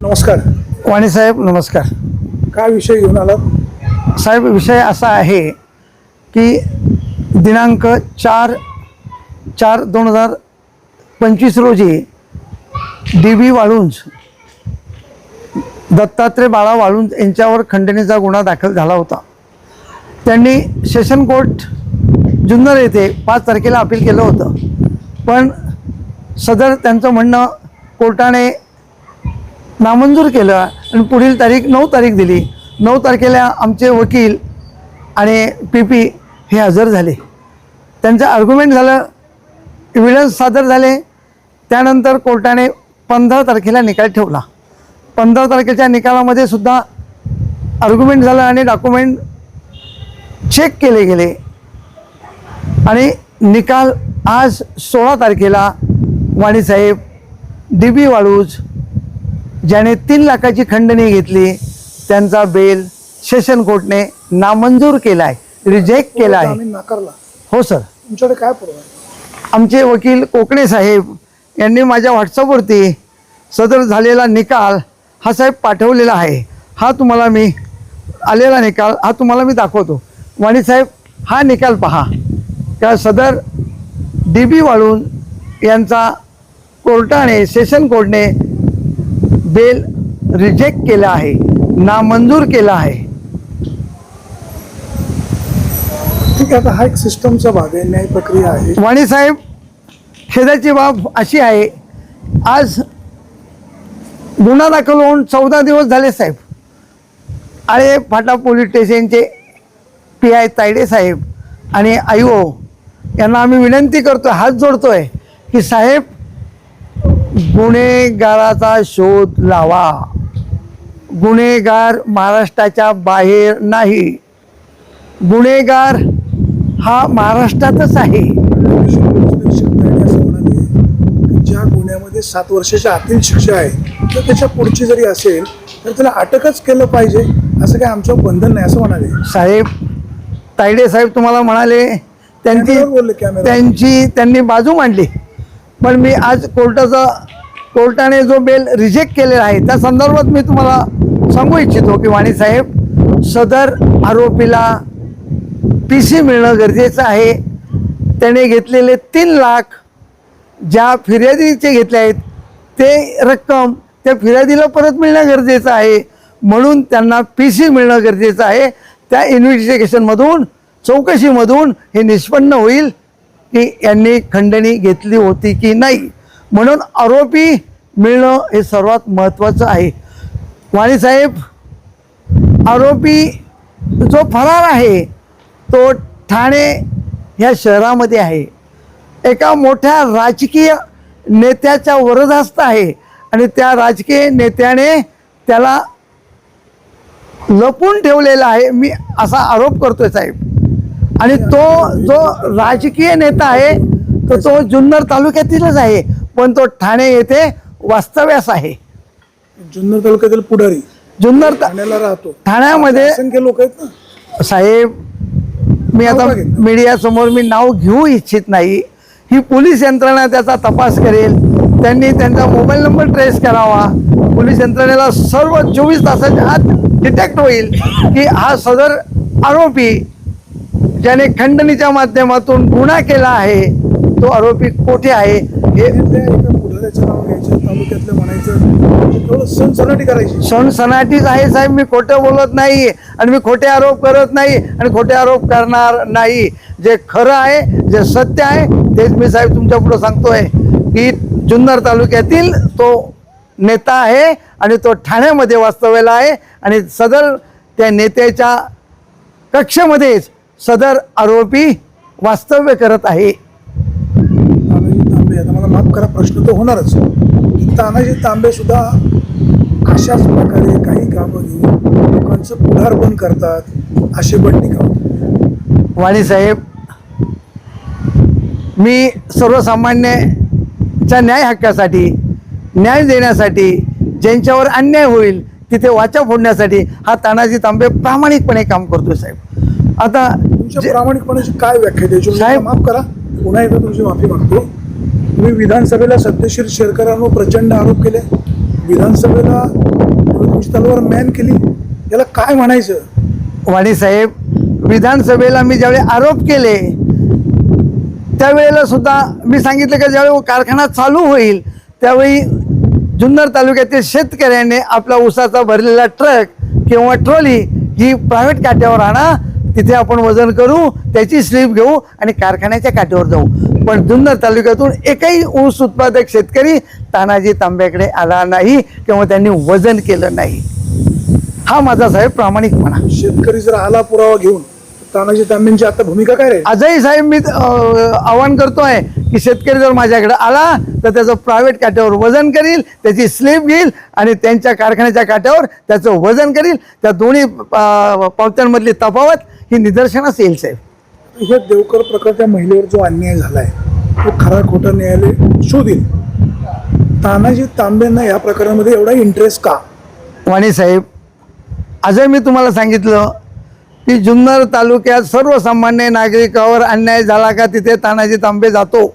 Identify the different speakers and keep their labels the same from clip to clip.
Speaker 1: नमस्कार.
Speaker 2: वाणी साहेब नमस्कार.
Speaker 1: काय विषय घेऊन आलात?
Speaker 2: साहेब विषय असा आहे की दिनांक चार चार दोन हजार पंचवीस रोजी डी बी वाळुंज दत्तात्रय बाळा वाळुंज यांच्यावर खंडणीचा गुन्हा दाखल झाला होता. त्यांनी सेशन कोर्ट जुन्नर येथे पाच तारखेला अपील केलं होतं. पण सदर त्यांचं म्हणणं कोर्टाने नामंजूर केलं आणि पुढील तारीख नऊ तारीख दिली. नऊ तारखेला आमचे वकील आणि पी पी हे हजर झाले. त्यांचं आर्ग्युमेंट झालं इव्हिडन्स सादर झाले. त्यानंतर कोर्टाने पंधरा तारखेला निकाल ठेवला. पंधरा तारखेच्या निकालामध्ये सुद्धा आर्ग्युमेंट झालं आणि डॉक्युमेंट चेक केले गेले. आणि निकाल आज सोळा तारखेला वाणीसाहेब डी बी वाळूज ज्याने तीन लाखाची खंडणी घेतली त्यांचा बेल सेशन कोर्टने नामंजूर केला आहे रिजेक्ट केला आहे.
Speaker 1: नाकारला.
Speaker 2: हो सर
Speaker 1: तुमच्याकडे काय पुरावा आहे?
Speaker 2: आमचे वकील कोकणे साहेब यांनी माझ्या व्हॉट्सअपवरती सदर झालेला निकाल हा साहेब पाठवलेला आहे. हा तुम्हाला मी आलेला निकाल हा तुम्हाला मी दाखवतो. वाणी साहेब हा निकाल पहा. का सदर डी बी वाळून यांचा कोर्टाने सेशन कोर्टने बेल रिजेक्ट केला आहे नामंजूर केला आहे.
Speaker 1: ठीक आहे आता हा एक सिस्टमचा भाग आहे न्याय प्रक्रिया आहे.
Speaker 2: वाणी साहेब खेदाची बाब अशी आहे आज गुन्हा दाखल होऊन चौदा दिवस झाले साहेब. आळे फाटा पोलीस स्टेशनचे पी आय तायडे साहेब आणि आय ओ यांना आम्ही विनंती करतोय हात जोडतोय की साहेब गुन्हेगाराचा शोध लावा. गुन्हेगार महाराष्ट्राच्या बाहेर नाही. गुन्हेगार हा महाराष्ट्रातच आहे.
Speaker 1: ज्या गुन्ह्यामध्ये सात वर्षाच्या आतील शिक्षा आहे तर त्याच्या पुढची जरी असेल तर त्याला अटकच केलं पाहिजे असं काही आमचं बंधन नाही असं म्हणाले.
Speaker 2: साहेब तायडे साहेब तुम्हाला म्हणाले त्यांची त्यांची त्यांनी बाजू मांडली. पण मी आज कोर्टाचा कोर्टाने जो बेल रिजेक्ट केलेला आहे त्या संदर्भात मी तुम्हाला सांगू इच्छितो की वाणी साहेब सदर आरोपीला पी सी मिळणं गरजेचं आहे. त्याने घेतलेले तीन लाख ज्या फिर्यादीचे घेतले आहेत ते रक्कम त्या फिर्यादीला परत मिळणं गरजेचं आहे. म्हणून त्यांना पी सी मिळणं गरजेचं आहे. त्या इन्व्हेस्टिगेशनमधून चौकशीमधून हे निष्पन्न होईल की यांनी खंडणी घेतली होती की नाही. म्हणून आरोपी मिळणं हे सर्वात महत्त्वाचं आहे. वाणीसाहेब आरोपी जो फरार आहे तो ठाणे ह्या शहरामध्ये आहे. एका मोठ्या राजकीय नेत्याच्या वरदास्त आहे आणि त्या राजकीय नेत्याने त्याला लपून ठेवलेला आहे. मी असा आरोप करतोय साहेब. आणि तो जो राजकीय नेता आहे तर तो जुन्नर तालुक्यातीलच आहे. पण तो ठाणे येथे वास्तव्यास आहे.
Speaker 1: जुन्नर तालुक्यातील पुढारी.
Speaker 2: जुन्नर ता-
Speaker 1: ठाण्याला राहतो.
Speaker 2: ठाण्यामध्ये
Speaker 1: असंख्य लोक आहेत ना?
Speaker 2: साहेब मी आता
Speaker 1: नाव का?
Speaker 2: मीडियासमोर मी नाव घेऊ इच्छित नाही. ही पोलीस यंत्रणा त्याचा तपास करेल. त्यांनी त्यांचा मोबाईल नंबर ट्रेस करावा. पोलीस यंत्रणेला सर्व चोवीस तासाच्या आत डिटेक्ट होईल की हा सदर आरोपी ज्याने खंडणीच्या माध्यमातून गुन्हा केला आहे तो आरोपी कोठे आहे? हे
Speaker 1: त्या एका नाव घ्यायचं तालुक्यातलं म्हणायचं थोडं करायची.
Speaker 2: सणसनाटीच आहे साहेब मी खोटं बोलत नाही आणि मी खोटे आरोप करत नाही आणि खोटे आरोप करणार नाही. जे खरं आहे जे सत्य आहे तेच मी साहेब तुमच्या पुढं सांगतोय. की जुन्नर तालुक्यातील तो नेता आहे आणि तो ठाण्यामध्ये वास्तव्याला आहे आणि सदर त्या नेत्याच्या कक्षेमध्येच सदर आरोपी वास्तव्य करत आहे.
Speaker 1: मला माफ करा प्रश्न तर होणारच. तानाजी तांबे सुद्धा अशाच प्रकारे काही कामं घेऊन लोकांचं पुढारपण करतात अशी बंडी का
Speaker 2: वाणी साहेब मी सर्वसामान्यच्या न्याय हक्कासाठी न्याय देण्यासाठी ज्यांच्यावर अन्याय होईल तिथे वाचा फोडण्यासाठी हा तानाजी तांबे प्रामाणिकपणे काम करतोय साहेब. आता
Speaker 1: तुमच्या प्रामाणिकपणाची काय व्याख्या द्यायची
Speaker 2: साहेब-
Speaker 1: माफ करा. पुन्हा एकदा तुमची माफी मागतो. तुम्ही विधानसभेला सत्यशीर शेरकरांवर प्रचंड आरोप केले. विधानसभेला तुम्ही मॅन केली. याला काय म्हणायचं?
Speaker 2: वाणी साहेब विधानसभेला मी ज्यावेळी आरोप केले त्यावेळेला सुद्धा मी सांगितलं की ज्यावेळी कारखाना चालू होईल त्यावेळी जुन्नर तालुक्यातील शेतकऱ्याने आपला ऊसाचा भरलेला ट्रक किंवा ट्रॉली ही प्रायव्हेट काट्यावर आणा तिथे आपण वजन करू त्याची स्लिप घेऊ आणि कारखान्याच्या काट्यावर जाऊ. पण जुन्नर तालुक्यातून एकही ऊस उत्पादक शेतकरी तानाजी तांब्याकडे आला नाही किंवा त्यांनी वजन केलं नाही. हा माझा साहेब प्रामाणिकपणा
Speaker 1: शेतकरी जर आला पुरावा घेऊन तानाजी तांब्यांची आता भूमिका काय राहील?
Speaker 2: आजही साहेब मी आवाहन करतोय की शेतकरी जर माझ्याकडे आला तर त्याचं प्रायव्हेट काट्यावर वजन करील त्याची स्लिप घेईल आणि त्यांच्या कारखान्याच्या काट्यावर त्याचं वजन करील. त्या दोन्ही पावत्यांमधली तफावत ही निदर्शनास येईल साहेब.
Speaker 1: हे देवकर प्रकारच्या महिलेवर जो अन्याय झालाय तो खरा खोटा न्यायालय शोधील. तानाजी तांबेंना या प्रकारामध्ये एवढा इंटरेस्ट का?
Speaker 2: वाणी साहेब आजही मी तुम्हाला सांगितलं की जुन्नर तालुक्यात सर्वसामान्य नागरिकावर अन्याय झाला का तिथे तानाजी तांबे जातो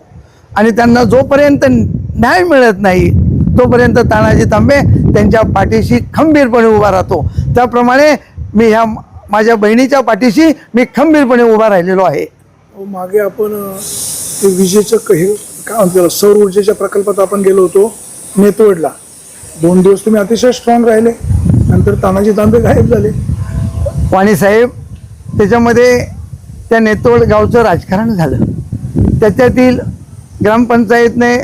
Speaker 2: आणि त्यांना जोपर्यंत न्याय मिळत नाही तोपर्यंत तानाजी तांबे त्यांच्या पाठीशी खंबीरपणे उभा राहतो. त्याप्रमाणे मी ह्या माझ्या बहिणीच्या पाठीशी मी खंबीरपणे उभा राहिलेलो आहे.
Speaker 1: मागे आपण ते विजेचं हे काय म्हणतो सौर ऊर्जेच्या प्रकल्पात आपण गेलो होतो नेतवडला दोन दिवस तुम्ही अतिशय स्ट्रॉंग राहिले. नंतर तानाजी तांबे गायब झाले.
Speaker 2: वाणी साहेब त्याच्यामध्ये त्या नेतोड गावचं राजकारण झालं. त्याच्यातील ग्रामपंचायतने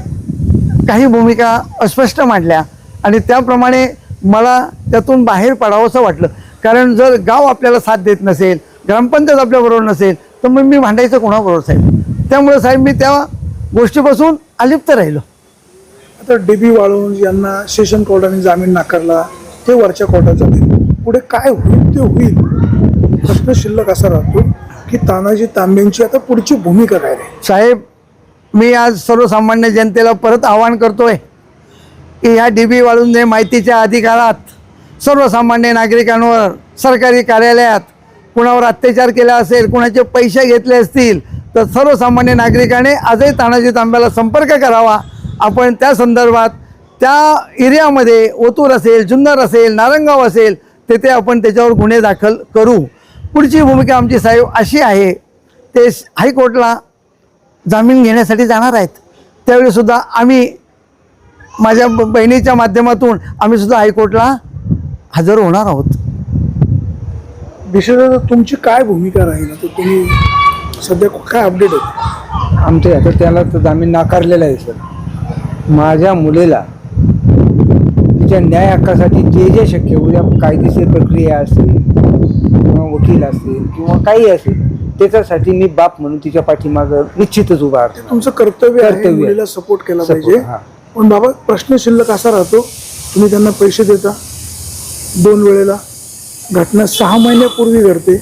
Speaker 2: काही भूमिका अस्पष्ट मांडल्या आणि त्याप्रमाणे मला त्यातून बाहेर पडावंसं वाटलं. कारण जर गाव आपल्याला साथ देत नसेल ग्रामपंचायत आपल्याबरोबर नसेल तर मग मी भांडायचं कोणाबरोबर साहेब? त्यामुळे साहेब मी त्या गोष्टीपासून अलिप्त राहिलो.
Speaker 1: आता डीबी वाळून यांना सेशन कोर्टाने जामीन नाकारला ते वरच्या कोर्टात जातील. पुढे काय होईल ते होईल. प्रश्न शिल्लक असा राहतो की तानाजी तांब्यांची आता पुढची भूमिका काय राहील?
Speaker 2: साहेब मी आज सर्वसामान्य जनतेला परत आवाहन करतोय की ह्या डी बी वाळूंजे माहितीच्या अधिकारात सर्वसामान्य नागरिकांवर सरकारी कार्यालयात कुणावर अत्याचार केला असेल कुणाचे पैसे घेतले असतील तर सर्वसामान्य नागरिकाने आजही तानाजी तांब्याला संपर्क करावा. आपण त्या संदर्भात त्या एरियामध्ये ओतूर असेल जुन्नर असेल नारंगाव असेल तेथे आपण त्याच्यावर गुन्हे दाखल करू. पुढची भूमिका आमची साहेब अशी आहे ते हायकोर्टला जामीन घेण्यासाठी जाणार आहेत. त्यावेळीसुद्धा आम्ही माझ्या ब- बहिणीच्या माध्यमातून आम्ही सुद्धा हायकोर्टला हजर होणार आहोत.
Speaker 1: विशेषतः तुमची काय भूमिका राहील? आता तुम्ही सध्या काय अपडेट आहे?
Speaker 3: आमच्या आता त्याला तर जामीन नाकारलेला आहे सर. माझ्या मुलीला तिच्या न्याय हक्कासाठी जे जे शक्य उद्या कायदेशीर प्रक्रिया असेल किंवा वकील असेल किंवा काही असेल त्याच्यासाठी मी बाप म्हणून तिच्या पाठीमागं निश्चितच उभा आहे
Speaker 1: तुमचं कर्तव्य आहे
Speaker 3: कर्तव्य.
Speaker 1: मुलीला सपोर्ट केला
Speaker 3: Support,
Speaker 1: पाहिजे.
Speaker 3: हा.
Speaker 1: पण बाबा प्रश्न शिल्लक असा राहतो तुम्ही त्यांना पैसे देता दोन वेळेला घटना सहा महिन्यापूर्वी घडते.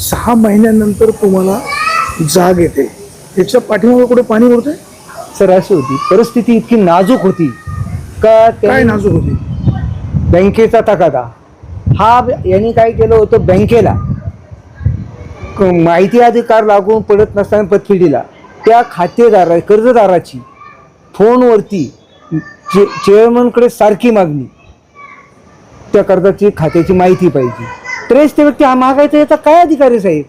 Speaker 1: सहा महिन्यानंतर तुम्हाला जाग येते. त्याच्या पाठीमागे कुठे पाणी उरते
Speaker 3: सर अशी होती. परिस्थिती इतकी नाजूक होती का
Speaker 1: काय नाजूक होती?
Speaker 3: बँकेचा तकादा. हा यांनी काय केलं होतं? बँकेला. माहिती अधिकार लागून पडत नसताना पतफिडीला त्या खातेदारा कर्जदाराची फोनवरती चे चेअरमनकडे सारखी मागणी. त्या कर्जाची खात्याची माहिती पाहिजे. तरीच ते व्यक्ती हा मागायचा याचा काय अधिकार आहे साहेब?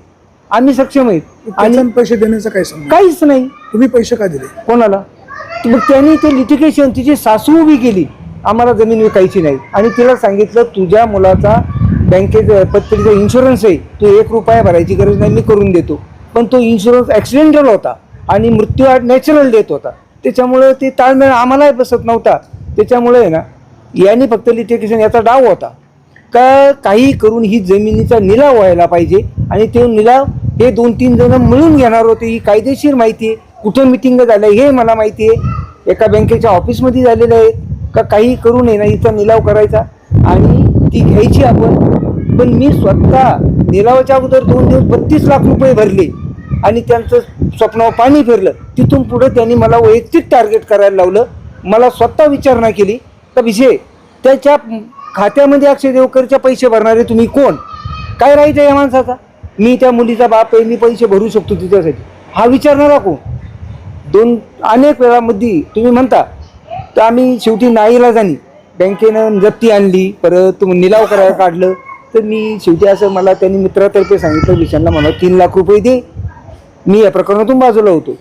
Speaker 3: आम्ही सक्षम आहेत आणि
Speaker 1: पैसे देण्याचा काय
Speaker 3: काहीच नाही.
Speaker 1: तुम्ही पैसे का दिले?
Speaker 3: कोणाला? मग त्यांनी ते लिटिगेशन तिची सासू उभी केली. आम्हाला जमीन विकायची नाही. आणि तिला सांगितलं तुझ्या मुलाचा बँकेत पत्रिकेचा इन्शुरन्स आहे. तू एक रुपया भरायची गरज नाही मी करून देतो. पण तो इन्शुरन्स ॲक्सिडेंटल होता आणि मृत्यू नॅचरल डेथ होता. त्याच्यामुळे ते ताळमेळ आम्हालाही बसत नव्हता. त्याच्यामुळे आहे ना यांनी फक्त लिटिगेशन याचा डाव होता. का काही करून ही जमिनीचा निलाव व्हायला पाहिजे आणि ते निलाव हे दोन तीन जण मिळून घेणार होते ही कायदेशीर माहिती आहे. कुठं मिटिंग झालं हे मला माहिती आहे. एका बँकेच्या ऑफिसमध्ये झालेलं आहे. का काही करू नये ना हिचा निलाव करायचा. आणि ती घ्यायची आपण. पण मी स्वतः निलावाच्या अगोदर दोन दिवस बत्तीस लाख रुपये भरले. आणि त्यांचं स्वप्नावर पाणी फिरलं. तिथून पुढे त्यांनी मला वैयक्तिक टार्गेट करायला लावलं. मला स्वतः विचारणा केली. तर विषय? त्याच्या खात्यामध्ये अक्षय देवकरच्या पैसे भरणारे तुम्ही कोण? काय राहायचं या माणसाचा? मी त्या मुलीचा बाप आहे मी पैसे भरू शकतो तिच्यासाठी. हा विचारणारा कोण दोन अनेक वेळामध्ये तुम्ही म्हणता तर आम्ही शेवटी नाईला जाणी. बँकेनं जप्ती आणली परत निलाव करायला काढलं. तर मी शेवटी असं मला त्यांनी मित्रातर्फे सांगितलं विशालला मला तीन लाख रुपये दे. मी या प्रकरणातून बाजूला होतो.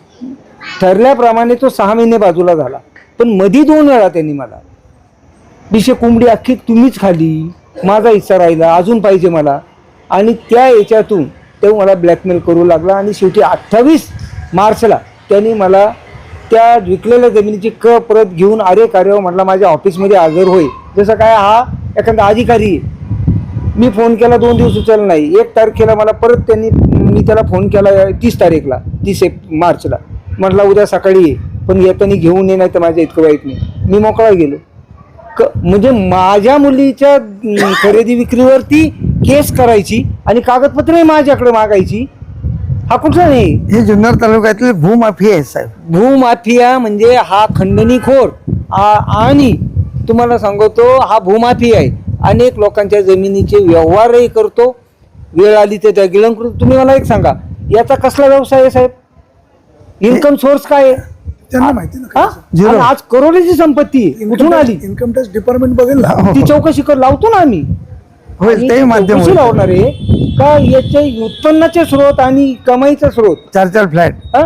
Speaker 3: ठरल्याप्रमाणे तो सहा महिने बाजूला झाला. पण मधी दोन वेळा त्यांनी मला विषय कोंबडी अख्खी तुम्हीच खाली माझा हिस्सा राहिला अजून पाहिजे मला. आणि त्या याच्यातून तो मला ब्लॅकमेल करू लागला आणि शेवटी अठ्ठावीस मार्चला त्यांनी मला त्या विकलेल्या जमिनीची क परत घेऊन अरे कार्य म्हटला माझ्या ऑफिसमध्ये हजर होय. जसं काय हा एखादा अधिकारी मी फोन केला दोन दिवस उचलला नाही. एक तारखेला मला परत त्यांनी मी त्याला फोन केला तीस तारीखला तीस एप मार्चला. म्हटला उद्या सकाळी ये पण येताना घेऊन ये नाही तर माझ्या इतकं वाईट नाही. मी मोकळा गेलो. क म्हणजे माझ्या मुलीच्या खरेदी विक्रीवरती केस करायची आणि कागदपत्रे माझ्याकडे मागायची हा कुठला नाही?
Speaker 2: हे जुन्नर तालुक्यातील भूमाफी आहे साहेब.
Speaker 3: भूमाफिया म्हणजे हा खंडणीखोर आ- आणि तुम्हाला सांगतो हा भूमाफी आहे. अनेक लोकांच्या जमिनीचे व्यवहारही करतो वेळ आली तर त्या गिळंक करतो. तुम्ही मला एक सांगा याचा कसला व्यवसाय आहे साहेब? इन्कम सोर्स काय आहे?
Speaker 1: त्यांना माहिती ना
Speaker 3: हा? आणि आज करोडची संपत्ती. कुठून आली
Speaker 1: इन्कम टॅक्स डिपार्टमेंट बघेल ना
Speaker 2: हो.
Speaker 3: ती चौकशी कर लावतो ना आम्ही
Speaker 2: होईल माध्यम होईल.
Speaker 3: लावणार आहे का याचे उत्पन्नाचे स्रोत आणि कमाईचा स्रोत
Speaker 2: चार चार फ्लॅट
Speaker 3: हा?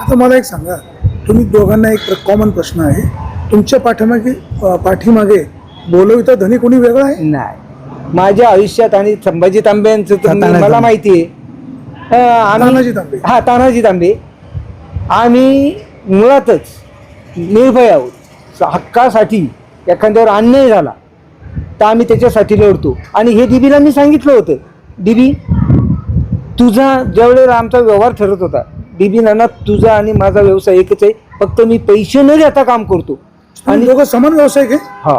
Speaker 1: आता मला एक सांगा तुम्ही दोघांना एक कॉमन प्रश्न आहे तुमच्या पाठीमागे अं, पाठीमागे बोलविता धनी कोणी वेगळा आहे
Speaker 3: नाही माझ्या आयुष्यात आणि संभाजी तर मी-
Speaker 2: तानाजी
Speaker 3: मला
Speaker 2: तांबे.
Speaker 3: माहिती आहे अं,
Speaker 1: तानाजी तांबे.
Speaker 3: हा तानाजी तांबे आम्ही मुळातच निर्भय आहोत. हक्कासाठी एखाद्यावर अन्याय झाला तर आम्ही त्याच्यासाठी लढतो. आणि हे डीबीला मी सांगितलं होतं. डीबी तुझा ज्यावेळेला आमचा व्यवहार ठरत होता डीबी नाना तुझा आणि माझा व्यवसाय एकच आहे. फक्त मी पैसे न घेता काम करतो.
Speaker 1: आणि दोघं समान व्यावसायिक आहे
Speaker 3: हा.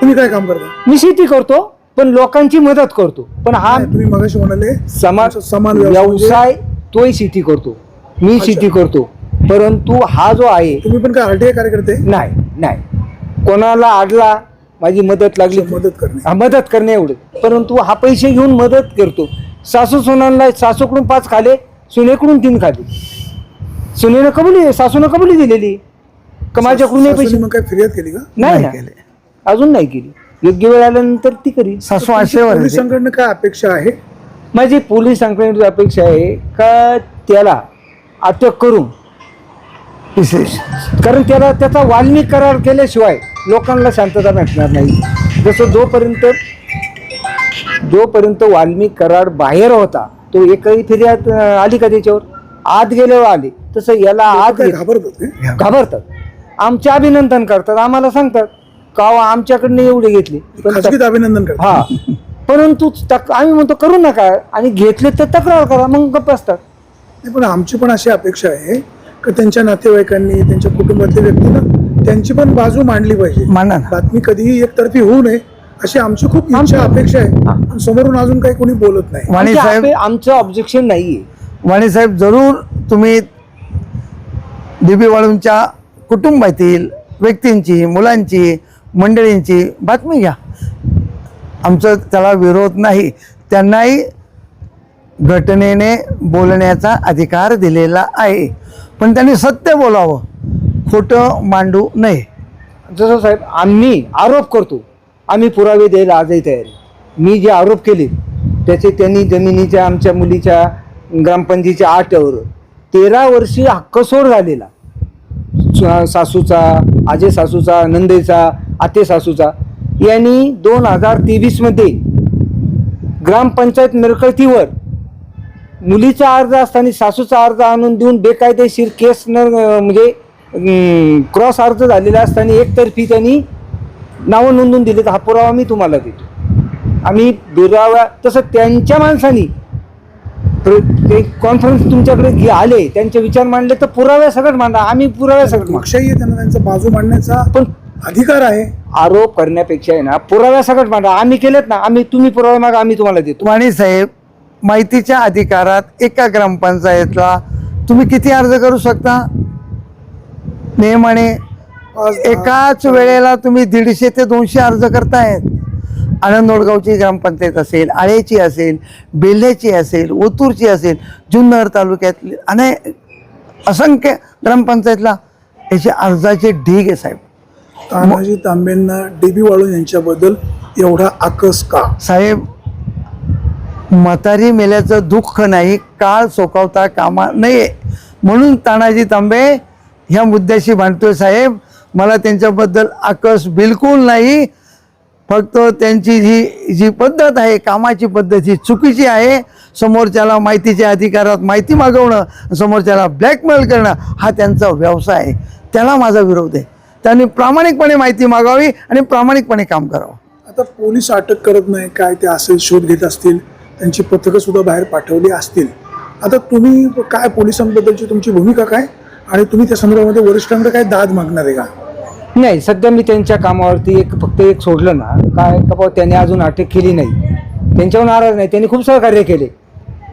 Speaker 1: तुम्ही काय काम करता?
Speaker 3: मी शेती करतो पण लोकांची मदत करतो. पण हा
Speaker 1: तुम्ही मगाशी म्हणाले
Speaker 3: समान
Speaker 1: तुमचा समान व्यवसाय म्हणजे
Speaker 3: व्यवसाय तोही शेती करतो. मी. शेती करतो. परंतु हा जो आहे
Speaker 1: तुम्ही पण काय आरटीआय कार्यकर्ते?
Speaker 3: नाही नाही. कोणाला अडला माझी मदत लागली.
Speaker 1: मदत करणे.
Speaker 3: हा, मदत करणे एवढं. परंतु हा पैसे घेऊन मदत करतो. सासू सुनांना सासूकडून पाच खाले सुनेकडून तीन खाले. सुनेनं कबुली सासूनं कबुली दिलेली. का माझ्याकडून हे पैसे?
Speaker 1: मग काय फिर्याद केली का?
Speaker 3: नाही
Speaker 2: नाही
Speaker 3: ना.
Speaker 2: केले.
Speaker 3: अजून नाही केली. योग्य वेळ आल्यानंतर ती करी
Speaker 2: सासू आशेवर आहे ते.
Speaker 1: पोलिसांकडनं काय अपेक्षा आहे?
Speaker 3: माझी पोलिसांकडे अपेक्षा आहे का त्याला अटक करून
Speaker 2: विशेष.
Speaker 3: कारण त्याला त्याचा वाल्मिक करार केल्याशिवाय लोकांना शांतता भेटणार नाही. जसं जोपर्यंत जोपर्यंत वाल्मिक करार बाहेर होता तो एकही फिर्याद आली का त्याच्यावर? आत गेल्यावर आली. तसं याला आत
Speaker 1: काय
Speaker 3: घेत-
Speaker 1: घाबरत होते
Speaker 3: घाबरतात. आमचे अभिनंदन करतात. आम्हाला सांगतात का हो, आमच्याकडनं एवढे घेतले? पण
Speaker 1: अभिनंदन
Speaker 3: हा. परंतु तक आम्ही म्हणतो करू नका आणि घेतले तर तक्रार करा. मग गप्प असतात
Speaker 1: पण आमची पण अशी अपेक्षा आहे त्यांच्या नातेवाईकांनी त्यांच्या कुटुंबातल्या व्यक्तीनं त्यांची पण बाजू मांडली पाहिजे.
Speaker 2: मांडा ना.
Speaker 1: बातमी कधीही एकतर्फी होऊ नये अशी आमची खूप इच्छा अपेक्षा आहे. पण समोरून अजून काही कोणी बोलत नाही.
Speaker 2: वाणी
Speaker 3: आमच्या
Speaker 2: साहेब
Speaker 3: आमचं ऑब्जेक्शन नाहीये.
Speaker 2: वाणी साहेब जरूर तुम्ही डीबी वाळूंच्या कुटुंबातील व्यक्तींची मुलांची मंडळींची बातमी घ्या. आमचं त्याला विरोध नाही. त्यांनाही घटनेने बोलण्याचा अधिकार दिलेला आहे. पण त्यांनी सत्य बोलावं. खोटं मांडू नये.
Speaker 3: जसं साहेब आम्ही आरोप करतो. आम्ही पुरावे द्यायला आजही तयार. मी जे आरोप केले त्याचे त्यांनी जमिनीच्या आमच्या मुलीच्या ग्रामपंचायतीच्या आठवर तेरा वर्षी हक्कसोड झालेला. सा- सासूचा आजे सासूचा नंदेचा आते सासूचा यांनी दोन हजार तेवीसमध्ये ग्रामपंचायत मिरकतीवर मुलीचा अर्ज असताना सासूचा अर्ज आणून देऊन बेकायदेशीर केस न म्हणजे क्रॉस अर्ज झालेला असताना एकतर्फी त्यांनी नावं नोंदून दिले तर हा पुरावा मी तुम्हाला देतो. आम्ही दुरावा तसं त्यांच्या माणसानी कॉन्फरन्स तुमच्याकडे घे आले त्यांचे विचार मांडले तर पुराव्या सकट मांडा. आम्ही पुराव्या मांडू.
Speaker 1: पक्षही त्यांना त्यांचा बाजू मांडण्याचा
Speaker 3: पण
Speaker 1: अधिकार आहे.
Speaker 3: आरोप करण्यापेक्षा आहे ना पुराव्या सकट मांडा. आम्ही केलेत ना आम्ही तुम्ही पुरावे मागा आम्ही तुम्हाला देतो.
Speaker 2: वाणी साहेब माहितीच्या अधिकारात एका ग्रामपंचायतला तुम्ही किती अर्ज करू शकता? नियमाने
Speaker 1: दहा-
Speaker 2: एकाच वेळेला तुम्ही दीडशे ते दोनशे अर्ज करतायत. आनंदोडगावची ग्रामपंचायत असेल आळेची असेल बेल्ह्याची असेल ओतूरची असेल जुन्नर तालुक्यातली अनेक असंख्य ग्रामपंचायतला याचे अर्जाचे ढीग आहे साहेब.
Speaker 1: तानाजी तांबेंना डीबी वाळून यांच्याबद्दल एवढा आकस का?
Speaker 2: साहेब म्हातारी मेल्याचं दुःख नाही काळ सोकावता कामा नये. म्हणून तानाजी तांबे ह्या मुद्द्याशी भांडतोय साहेब. मला त्यांच्याबद्दल आकस बिलकुल नाही. फक्त त्यांची जी जी पद्धत आहे कामाची पद्धत ही चुकीची आहे. समोरच्याला माहितीच्या अधिकारात माहिती मागवणं समोरच्याला ब्लॅकमेल करणं हा त्यांचा व्यवसाय आहे. त्याला माझा विरोध आहे. त्यांनी प्रामाणिकपणे माहिती मागावी आणि प्रामाणिकपणे काम करावं.
Speaker 1: आता पोलीस अटक करत नाही काय ते असेल शोध घेत असतील? त्यांची पथकं सुद्धा बाहेर पाठवली असतील. आता तुम्ही काय पोलिसांबद्दलची तुमची भूमिका काय? आणि तुम्ही त्या संदर्भामध्ये वरिष्ठांकडे काय दाद मागणार आहे का?
Speaker 3: नाही सध्या मी त्यांच्या कामावरती एक फक्त एक सोडलं ना. काय का बाबा त्याने अजून अटक केली नाही. त्यांच्यावर नाराज नाही. त्यांनी खूप सहकार्य केले.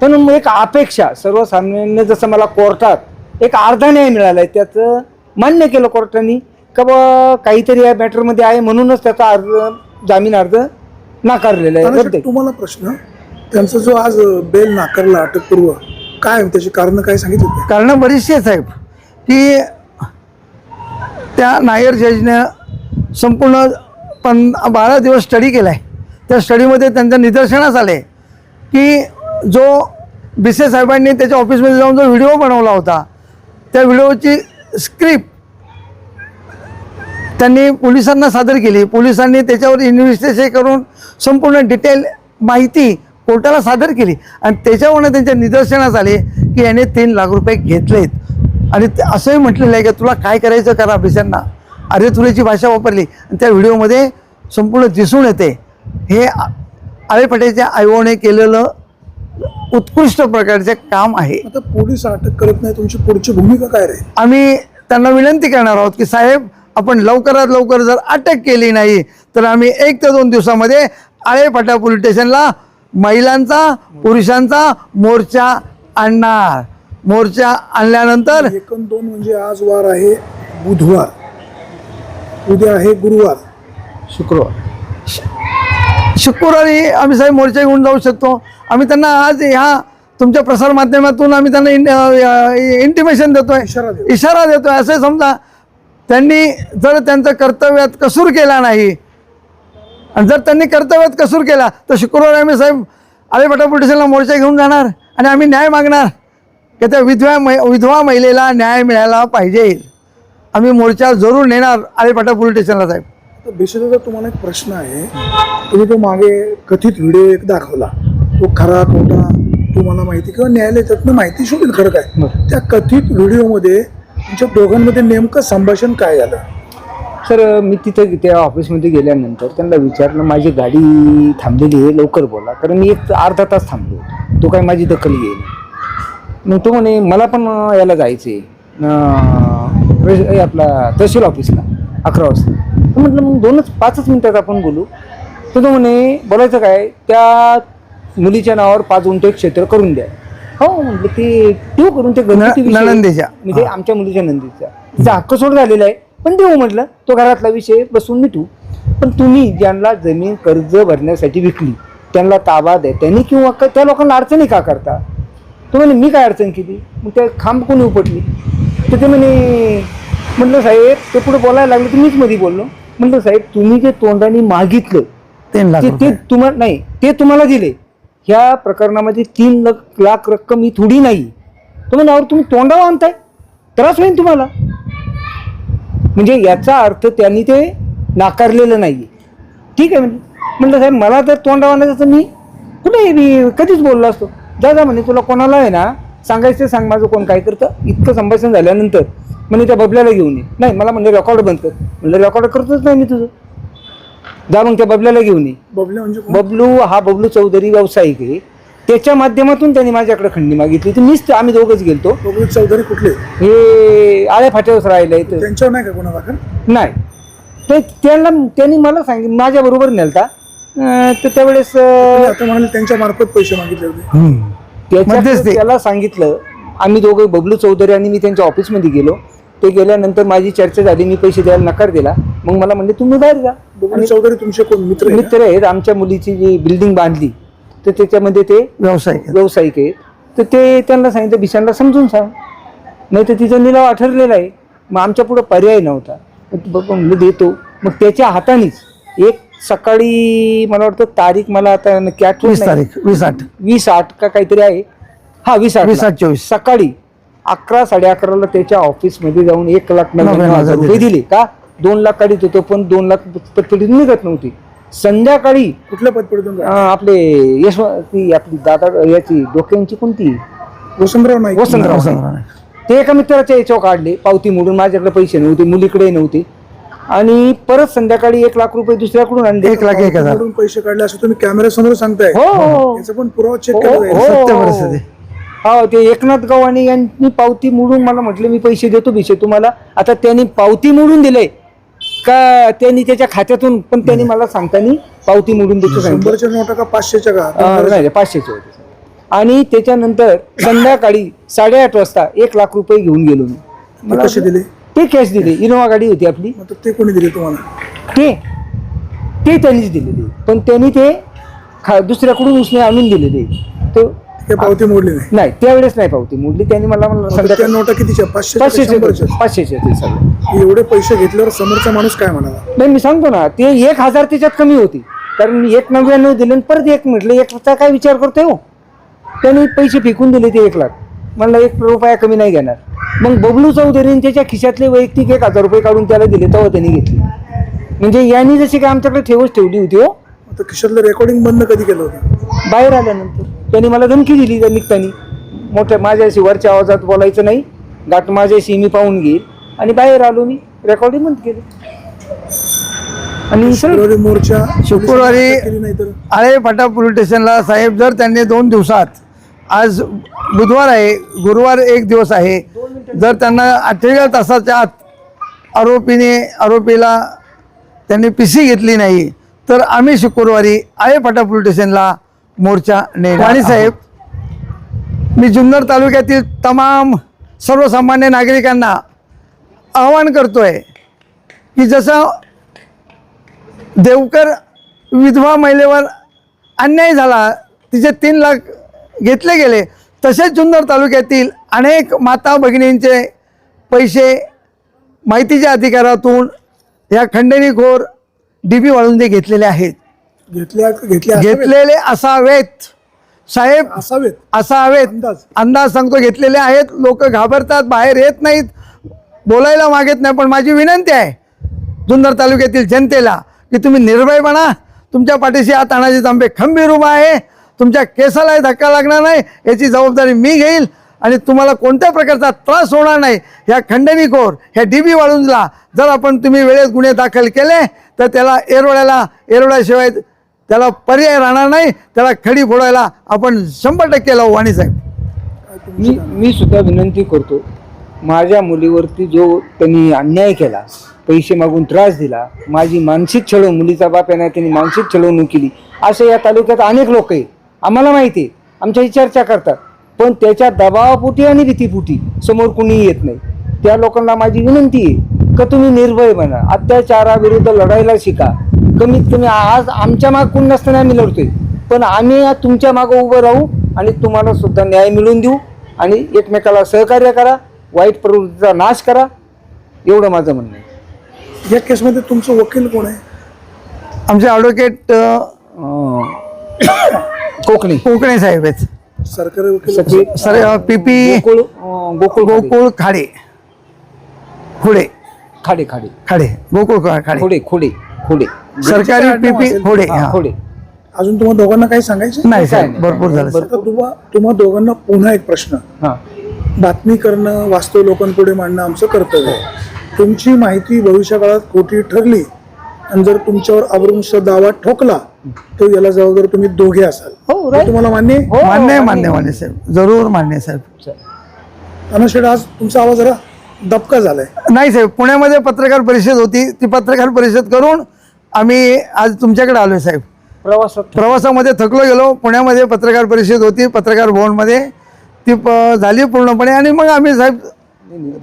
Speaker 3: पण एक अपेक्षा सर्वसामान्य जसं मला कोर्टात एक अर्धा न्याय मिळाला आहे त्याचं मान्य केलं कोर्टाने. का बा काहीतरी या मॅटरमध्ये आहे म्हणूनच त्याचा अर्ज जामीन अर्ज नाकारलेला आहे.
Speaker 1: तुम्हाला प्रश्न त्यांचा जो आज बेल नाकारला अटकपूर्व काय त्याची कारण काय सांगितलं होते?
Speaker 2: कारणं बरीचशी आहेत साहेब. की त्या नायर जजनं संपूर्ण पण बारा दिवस स्टडी केला आहे त्या स्टडीमध्ये त्यांच्या निदर्शनास आले की जो बिसे साहेबांनी त्याच्या ऑफिसमध्ये जाऊन जो व्हिडिओ बनवला होता त्या व्हिडिओची स्क्रिप्ट त्यांनी पोलिसांना सादर केली. पोलिसांनी त्याच्यावर इन्व्हेस्टिगेशन करून संपूर्ण डिटेल माहिती कोर्टाला सादर केली. आणि त्याच्यावरनं त्यांच्या निदर्शनास आले की याने तीन लाख रुपये घेतलेत. आणि ते असंही म्हटलेलं आहे की तुला काय करायचं करा बिशांना अरे तुरीची भाषा वापरली आणि त्या व्हिडिओमध्ये संपूर्ण दिसून येते. हे आ- आळे पटेलच्या आयोने केलेलं उत्कृष्ट प्रकारचे काम आहे.
Speaker 1: आता पोलीस अटक करत नाही तुमची पुढची भूमिका काय राहील?
Speaker 2: आम्ही त्यांना विनंती करणार आहोत की साहेब आपण लवकरात लवकर जर अटक केली नाही तर आम्ही एक ते दोन दिवसामध्ये आळेपाटा पोलीस स्टेशनला महिलांचा पुरुषांचा मोर्चा आणणार. मोर्चा आणल्यानंतर
Speaker 1: एकन दोन म्हणजे आज वार आहे बुधवार. उद्या आहे गुरुवार.
Speaker 3: शुक्रवार.
Speaker 2: शुक्रवारी आम्ही साहेब मोर्चा घेऊन जाऊ शकतो. आम्ही त्यांना आज ह्या तुमच्या प्रसारमाध्यमातून आम्ही त्यांना इंटिमेशन देतोय.
Speaker 1: इशारा
Speaker 2: देतोय. असे समजा त्यांनी जर त्यांचं कर्तव्यात कसूर केला नाही आणि जर त्यांनी कर्तव्यात कसूर केला तर शुक्रवारी आम्ही साहेब आलेपाटा पोलीस स्टेशनला मोर्चा घेऊन जाणार आणि आम्ही न्याय मागणार. की त्या विधवा मै विधवा महिलेला न्याय मिळायला पाहिजे. आम्ही मोर्चा जरूर नेणार आलेपाटा पोलीस स्टेशनला साहेब.
Speaker 1: तर बेसिकली तुम्हाला एक प्रश्न आहे तुम्ही तो मागे कथित व्हिडिओ एक दाखवला. तो खरा खोटा तुम्हाला माहिती किंवा न्यायालय त्यातनं माहिती शोधेल खरं काय. त्या कथित व्हिडिओमध्ये तुमच्या दोघांमध्ये नेमकं संभाषण काय झालं?
Speaker 3: सर मी तिथे त्या ऑफिसमध्ये गेल्यानंतर त्यांना विचारलं माझी गाडी थांबलेली आहे लवकर बोला. कारण मी एक अर्धा तास थांबलो. तो काय माझी दखल घेईल मग तो म्हणे मला पण याला जायचं आहे आपला तहसील ऑफिसला अकरा वाजता. म्हटलं मग दोनच पाचच मिनिटात आपण बोलू. तर तो म्हणे बोलायचं काय? त्या मुलीच्या नावावर पाच गुंठे क्षेत्र करून द्या. हो म्हटलं ते देऊ करून ते गणपती
Speaker 2: न-
Speaker 3: विषयी-
Speaker 2: नणंदेच्या.
Speaker 3: म्हणजे आमच्या मुलीच्या नंदीचा. तिचा हक्क सोड झालेला आहे. पण देऊ म्हटलं तो घरातला विषय बसून मिटू. पण तुम्ही ज्यांना जमीन कर्ज भरण्यासाठी विकली त्यांना ताबा द्या. त्यांनी किंवा त्या लोकांना अडचणी का करता? तो म्हणे मी काय अडचण केली? मग त्या खांब कोणी उपटली? तर ते म्हणे म्हटलं साहेब ते पुढे बोलायला लागले तर मीच मध्ये बोललो. म्हटलं साहेब तुम्ही जे तोंडाने मागितलं ते ते. तुम्हाला नाही ते तुम्हाला दिले. ह्या प्रकरणामध्ये तीन लाख लाख रक्कम ही थोडी नाही. तो म्हणावर तुम्ही तोंडावर आणताय? त्रास होईल तुम्हाला. म्हणजे याचा अर्थ त्यांनी ते नाकारलेलं नाही ठीक आहे म्हणजे. म्हटलं साहेब मला तर तोंडावर आणायचं तर मी कुठे मी कधीच बोललो असतो. जा जा म्हणे तुला कोणाला आहे ना सांगायचं सांग माझं कोण काय करतं. इतकं संभाषण झाल्यानंतर म्हणे त्या बबल्याला घेऊन ये. नाही मला म्हणजे रेकॉर्ड बंद कर. म्हणलं रेकॉर्ड करतोच नाही मी तुझं. जा मग त्या बबल्याला घेऊन ये.
Speaker 1: बबल्या म्हणजे?
Speaker 3: बबलू हा बबलू चौधरी व्यावसायिक आहे. त्याच्या माध्यमातून त्यांनी माझ्याकडे खंडी मागितली. मीच आम्ही दोघंच गेलतो.
Speaker 1: बबलू चौधरी कुठले?
Speaker 3: हे आळ्या फाट्यावर राहिलंय तर.
Speaker 1: त्यांच्यावर नाही का दाखल
Speaker 3: नाही. ते त्यांना त्यांनी मला सांगितलं माझ्या बरोबर नेलता. अं, तर त्यावेळेस अं,
Speaker 1: तुम्ही आता म्हणाले त्यांच्या मार्फत पैसे मागितले होते.
Speaker 2: हम्म.
Speaker 3: त्याच्यात
Speaker 2: मध्यस्थी.
Speaker 3: त्याला सांगितलं आम्ही दोघं बबलू चौधरी आणि मी त्यांच्या ऑफिसमध्ये गेलो. ते गेल्यानंतर माझी चर्चा झाली मी पैसे द्यायला नकार दिला. मग मला म्हणले तुम्ही बाहेर जा.
Speaker 1: बबलू चौधरी तुमचे कोण? मित्र आहे का?
Speaker 3: मित्र आहेत. आमच्या मुलीची जी बिल्डिंग बांधली तर त्याच्यामध्ये ते
Speaker 2: व्यवसाय
Speaker 3: व्यावसायिक आहेत तर ते त्यांना सांगितलं बिशानला समजून सांग. नाही तर तिचा निलाव ठरलेला आहे. मग आमच्या पुढं पर्याय नव्हता. बघ म्हणलं देतो. मग त्याच्या हातानेच एक सकाळी मला वाटतं तारीख मला आता नक्की
Speaker 2: वीस. तारीख वीस आठ.
Speaker 3: वीस आठ का काहीतरी आहे. हा वीस आठ
Speaker 2: वीस आठ चोवीस.
Speaker 3: सकाळी अकरा साडे अकराला त्याच्या ऑफिसमध्ये जाऊन एक लाख नव्याण्णव हजार रुपये दिले. का? दोन लाख काढीत होतो पण दोन लाख पतपेढीत निघत नव्हती. संध्याकाळी
Speaker 1: कुठल्या पतपेढीतून
Speaker 3: अं, आपले यश ती आपली दादा याची डोक्यांची कोणती?
Speaker 1: वसंतराव नाईक.
Speaker 3: वसंतराव
Speaker 2: वसंतराव.
Speaker 3: ते एका मित्राच्या याच्यावर काढले पावती मोडून माझ्याकडे पैसे नव्हते मुलीकडे नव्हते. आणि परत संध्याकाळी एक लाख रुपये दुसऱ्याकडून आणले.
Speaker 2: एक लाख एक हजार.
Speaker 1: पैसे काढले असं तुम्ही कॅमेरा समोर सांगताय?
Speaker 3: हो, हो
Speaker 1: याचा पण पुरावा चेक
Speaker 3: हो, हो.
Speaker 2: सत्य परिस्थिती.
Speaker 3: हो ते एकनाथ गव्हाणे यांनी पावती मोडून मला म्हटलं मी पैसे देतो बिशे तुम्हाला. आता त्यांनी पावती मोडून दिले का त्यांनी त्याच्या खात्यातून पण त्यांनी मला सांगताना पावती मोडून देतो सांगितलं.
Speaker 1: शंभरच्या नोटा का पाचशेच्या का?
Speaker 3: अं, नाही पाचशेचे होते आणि त्याच्यानंतर संध्याकाळी साडेआठ वाजता एक लाख रुपये घेऊन गेलो मी.
Speaker 1: कसे दिले?
Speaker 3: ते कॅश दिले. इनोवा गाडी होती आपली.
Speaker 1: मग ते कोणी दिले तुम्हाला?
Speaker 3: ते ते त्यांनीच दिलेले. पण त्यांनी ते खा दुसऱ्याकडून उसने आणून दिलेले. तो
Speaker 1: ते पावती मोडली नाही.
Speaker 3: नाही त्यावेळेस नाही पावती मोडली. त्यांनी मला
Speaker 1: त्या नोटा कितीच्या? पाचशे
Speaker 3: पाचशेचे
Speaker 1: शंभरच्या.
Speaker 3: होते, पाचशेचे ते सगळे.
Speaker 1: एवढे पैसे घेतल्यावर समोरचा माणूस काय म्हणाला
Speaker 3: नाही मी सांगतो ना ते एक हजार त्याच्यात कमी होती. कारण मी एक नव्याण्णव दिले आणि परत एक म्हटलं एकचा काय विचार करतोय हो? त्यांनी पैसे फेकून दिले ते एक लाख. म्हणलं एक रुपया कमी नाही घेणार. मग बबलू चौधरीने त्याच्या खिशातले वैयक्तिक एक हजार रुपये काढून त्याला दिले तेव्हा त्यांनी घेतले. म्हणजे यांनी जशी काय आमच्याकडे ठेवच ठेवली होती हो.
Speaker 1: आता खिशातलं रेकॉर्डिंग बंद कधी केलं होतं?
Speaker 3: बाहेर आल्यानंतर. त्यांनी मला धमकी दिली त्या निघतानी. मोठ्या माझ्याशी वरच्या आवाजात बोलायचं नाही. गाठ माझ्याशी मी पाहून घेईल. आणि बाहेर आलो मी. रेकॉर्डिंग बंद केली. आणि
Speaker 1: शुक्रवारी मोर्चा
Speaker 2: शुक्रवारी आळे फाटा पोलीस स्टेशनला. साहेब जर त्यांनी दोन दिवसात आज बुधवार आहे गुरुवार एक दिवस आहे. जर त्यांना अठ्ठेचाळीस तासाच्या आत आरोपीने आरोपीला त्यांनी पिसी घेतली नाही तर आम्ही शुक्रवारी आळे फाटा पोलीस स्टेशनला मोर्चा आणि साहेब मी जुन्नर तालुक्यातील तमाम सर्वसामान्य नागरिकांना आवाहन करतोय की जसं देवकर विधवा महिलेवर अन्याय झाला तिचे तीन लाख घेतले गेले तसेच जुन्नर तालुक्यातील अनेक माता भगिनींचे पैसे माहितीच्या अधिकारातून या खंडणीखोर डी बी वाळूंजे घेतलेले आहेत.
Speaker 1: घेतल्या घेतल्या.
Speaker 2: घेतलेले असावेत. साहेब
Speaker 1: असावेत.
Speaker 2: असावेत.
Speaker 1: अंदाज.
Speaker 2: अंदाज सांगतो घेतलेले आहेत. लोक घाबरतात बाहेर येत नाहीत. बोलायला मागत नाही पण माझी विनंती आहे जुन्नर तालुक्यातील जनतेला की तुम्ही निर्भय बना. तुमच्या पाठीशी हा तानाजी तांबे खंबीर उभा आहे. तुमच्या केसालाही धक्का लागणार नाही. याची जबाबदारी मी घेईल. आणि तुम्हाला कोणत्या प्रकारचा त्रास होणार नाही ह्या खंडणीखोर ह्या डी बी वाळूंजला. जर आपण तुम्ही वेळेत गुन्हे दाखल केले तर त्याला एरोड्याला एरोड्याशिवाय त्याला पर्याय राहणार नाही त्याला खडी फोडायला आपण शंभर टक्के लावू वाणी साहेब.
Speaker 3: मी मी सुद्धा विनंती करतो माझ्या मुलीवरती जो त्यांनी अन्याय केला पैसे मागून त्रास दिला माझी मानसिक छळव मुलीचा बाप आहे त्यांनी मानसिक छळवणूक केली असे या तालुक्यात अनेक लोक आहे आम्हाला माहिती आहे आमच्याशी चर्चा करतात पण त्याच्या दबावापोटी आणि भीतीपोटी समोर कुणीही येत नाही. त्या लोकांना माझी विनंती आहे का तुम्ही निर्भय बना? अत्याचाराविरुद्ध लढायला शिका. कमीत कमी आज आमच्या माग कोण नसताना आम्ही लढतोय पण आम्ही तुमच्या मागं उभं राहू आणि तुम्हाला सुद्धा न्याय मिळवून देऊ आणि एकमेकाला सहकार्य करा वाईट प्रवृत्तीचा नाश करा एवढं माझं म्हणणं आहे.
Speaker 1: या केसमध्ये तुमचं वकील कोण आहे?
Speaker 2: आमचे ॲडव्होकेट
Speaker 3: कोकणी.
Speaker 2: कोकणे साहेब आहेत.
Speaker 1: सरकारी वकील
Speaker 2: sir P P
Speaker 3: Gokul Gokul Gokul
Speaker 2: Gokul Khade. Khude.
Speaker 3: Khade Khade.
Speaker 2: Khade. Gokul Khade.
Speaker 3: Khode Khode Khode.
Speaker 2: सरकारी पी पी खोडे
Speaker 3: हा. खोडे.
Speaker 1: अजून तुम्हाला दोघांना काही सांगायचं
Speaker 2: नाही
Speaker 3: काय
Speaker 2: साहेब.
Speaker 3: नाही.
Speaker 2: भरपूर झालं साहेब.
Speaker 1: आता तुम्हा तुम्हा दोघांना पुन्हा एक प्रश्न.
Speaker 3: हा.
Speaker 1: बातमी करणं वास्तव लोकांपुढे मांडणं आमचं कर्तव्य आहे. तुमची माहिती भविष्यकाळात खोटी ठरली आणि जर तुमच्यावर अवरुंश दावा ठोकला तर याला जबाबदार तुम्ही दोघे असाल.
Speaker 3: हो
Speaker 1: हे. तुम्हाला मान्य आहे?
Speaker 3: हो,
Speaker 2: मान्य आहे
Speaker 3: मान्य
Speaker 2: मान्य साहेब. जरूर मान्य आहे, साहेब.
Speaker 1: अनशेड आज तुमचा आवाज जरा दबका झालाय.
Speaker 2: नाही साहेब पुण्यामध्ये पत्रकार परिषद होती ती पत्रकार परिषद करून आम्ही आज तुमच्याकडे आलोय साहेब.
Speaker 3: प्रवासात
Speaker 2: प्रवासामध्ये थकलो गेलो पुण्यामध्ये पत्रकार परिषद होती पत्रकार भवनमध्ये. ती प- झाली पूर्णपणे आणि मग आम्ही साहेब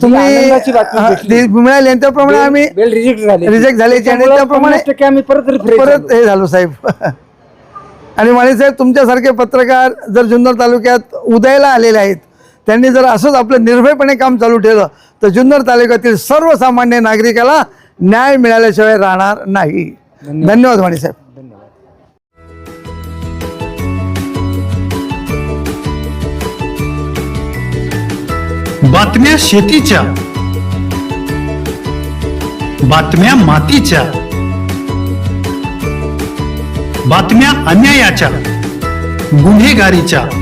Speaker 3: तुम्ही आनंदाची बातमी
Speaker 2: हा, मिळाली आणि त्याप्रमाणे आम्ही
Speaker 3: बेल रिजेक्ट झाले.
Speaker 2: Reject झाल्याची आणि त्याप्रमाणे-
Speaker 3: टक्के आम्ही परत.
Speaker 2: हे झालो साहेब. आणि माने साहेब तुमच्यासारखे पत्रकार जर जुन्नर तालुक्यात उदयाला आलेले आहेत त्यांनी जर असंच आपलं निर्भयपणे काम चालू ठेवलं तर जुन्नर तालुक्यातील सर्वसामान्य नागरिकाला न्याय मिळाल्याशिवाय राहणार नाही. धन्यवाद. वाणी साहेब.
Speaker 3: धन्यवाद.
Speaker 4: बातम्या शेतीच्या बातम्या मातीच्या बातम्या अन्यायाच्या गुन्हेगारीच्या.